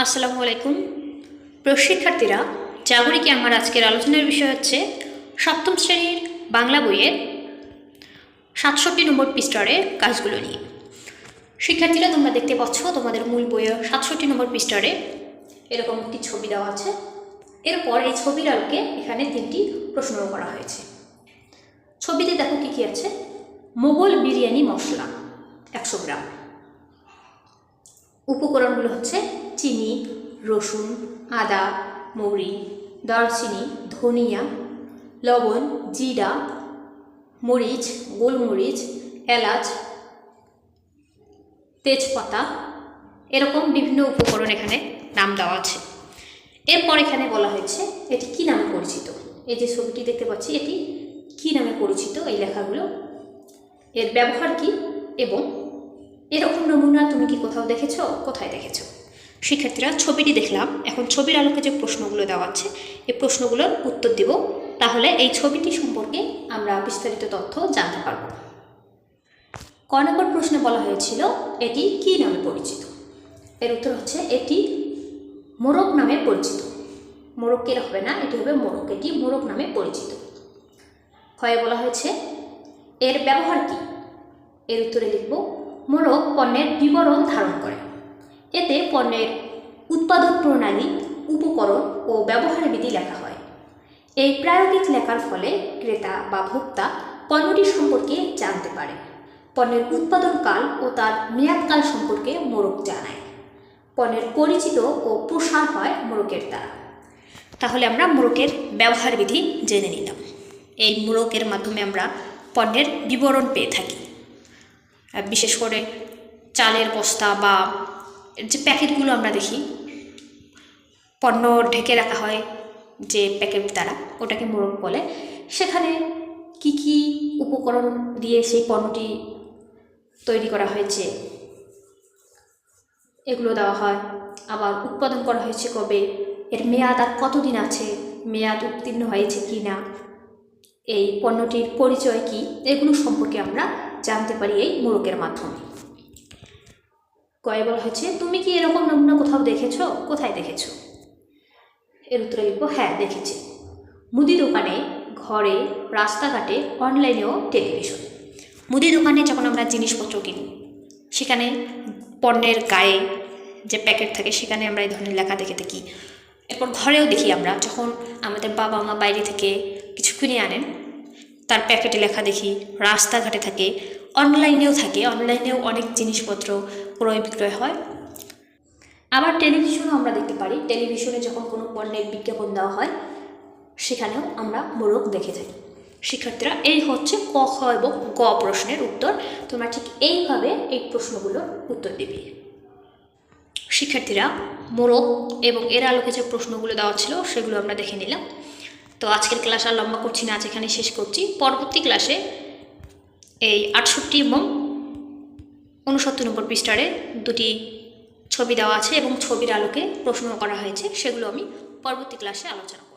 আসসালামু আলাইকুম। প্রশিক্ষার্থীরা, জাগরিকে আমার আজকের আলোচনার বিষয় হচ্ছে সপ্তম শ্রেণির বাংলা বইয়ের সাতষট্টি নম্বর পৃষ্ঠারে কাজগুলো নিয়ে। শিক্ষার্থীরা, তোমরা দেখতে পাচ্ছ তোমাদের মূল বইয়ের সাতষট্টি নম্বর পৃষ্ঠারে এরকম একটি ছবি দেওয়া আছে। এরপর এই ছবির আলোকে এখানে তিনটি প্রশ্ন করা হয়েছে। ছবিতে দেখো কী কী আছে? মোগল বিরিয়ানি মশলা একশো গ্রাম। উপকরণগুলো হচ্ছে চিনি, রসুন, আদা, মৌরি, দারচিনি, ধনিয়া, লবণ, জিরা, মরিচ, গোলমরিচ, এলাচ, তেজপাতা, এরকম বিভিন্ন উপকরণ এখানে নাম দেওয়া আছে। এরপর এখানে বলা হয়েছে এটি কি নামে পরিচিত? এই যে ছবিটি দেখতে পাচ্ছি, এটি কি নামে পরিচিত? এই লেখাগুলো। এর ব্যবহার কি এবং এরকম নমুনা তুমি কি কোথাও দেখেছ? কোথায় দেখেছ? শিক্ষার্থীরা ছবিটি দেখলাম। এখন ছবির আলোকে যে প্রশ্নগুলো দেওয়া আছে, এই প্রশ্নগুলোর উত্তর দিব। তাহলে এই ছবিটি সম্পর্কে আমরা বিস্তারিত তথ্য জানতে পারব। ক নম্বর প্রশ্নে বলা হয়েছিল, এটি কি নামে পরিচিত? এর উত্তর হচ্ছে, এটি মোরগ নামে পরিচিত। মোরগের হবে না, এটি হবে মোরক এটি মোরগ নামে পরিচিত। ক্ষয়ে বলা হয়েছে, এর ব্যবহার কি? এর উত্তরে লিখব, মোরগ পণ্যের বিবরণ ধারণ করে। এতে পণ্যের উৎপাদন প্রণালী, উপকরণ ও ব্যবহার বিধি লেখা হয়। এই প্রায়োগিক লেখার ফলে ক্রেতা বা ভোক্তা পণ্যটি সম্পর্কে জানতে পারে। পণ্যের উৎপাদনকাল ও তার মেয়াদকাল সম্পর্কে মোরগ জানায়। পণ্যের পরিচিত ও প্রসার হয় মোরগের দ্বারা। তাহলে আমরা মোরকের ব্যবহার বিধি জেনে নিলাম। এই মোরগের মাধ্যমে আমরা পণ্যের বিবরণ পেয়ে থাকি। বিশেষ করে চালের বস্তা বা যে প্যাকেটগুলো আমরা দেখি পণ্য ঢেকে রাখা হয় যে প্যাকেট দ্বারা, ওটাকে মোড়ক বলে। সেখানে কি কি উপকরণ দিয়ে সেই পণ্যটি তৈরি করা হয়েছে, এগুলো দেওয়া হয়। আবার উৎপাদন করা হয়েছে কবে, এর মেয়াদ আর কতদিন আছে, মেয়াদ উত্তীর্ণ হয়েছে কি না, এই পণ্যটির পরিচয় কি, এগুলো সম্পর্কে আমরা জানতে পারি এই মোড়কের মাধ্যমে। কয়ে বলা হয়েছে, তুমি কি এরকম নমুনা কোথাও দেখেছ? কোথায় দেখেছ? এর উত্তরে লিখব হ্যাঁ দেখেছি। মুদি দোকানে, ঘরে, রাস্তাঘাটে, অনলাইনেও টেলিভিশন। মুদি দোকানে যখন আমরা জিনিসপত্র কিনি, সেখানে পণ্যের গায়ে যে প্যাকেট থাকে, সেখানে আমরা এই ধরনের লেখা দেখে থাকি। এরপর ঘরেও দেখি আমরা, যখন আমাদের বাবা মা বাইরে থেকে কিছু কিনে আনেন, তার প্যাকেটে লেখা দেখি, রাস্তাঘাটে থাকে, অনলাইনেও থাকে, অনলাইনেও অনেক জিনিসপত্র ক্রয় বিক্রয় হয়। আবার টেলিভিশনও আমরা দেখতে পারি। টেলিভিশনে যখন কোনো পণ্যের বিজ্ঞাপন দেওয়া হয়, সেখানেও আমরা মোরগ দেখে থাকি। শিক্ষার্থীরা, এই হচ্ছে ক, খ এবং গ প্রশ্নের উত্তর। তোমরা ঠিক এইভাবে এই প্রশ্নগুলোর উত্তর দিবে। শিক্ষার্থীরা মোরগ এবং এর আলোকে যে প্রশ্নগুলো দেওয়া ছিল, সেগুলো আমরা দেখে নিলাম। তো আজকের ক্লাস আর লম্বা করছি না, আজ এখানে শেষ করছি। পরবর্তী ক্লাসে এই আটষট্টি এবং উনসত্তর নম্বর পৃষ্ঠারে দুটি ছবি দেওয়া আছে এবং ছবির আলোকে প্রশ্ন করা হয়েছে সেগুলো আমি পরবর্তী ক্লাসে আলোচনা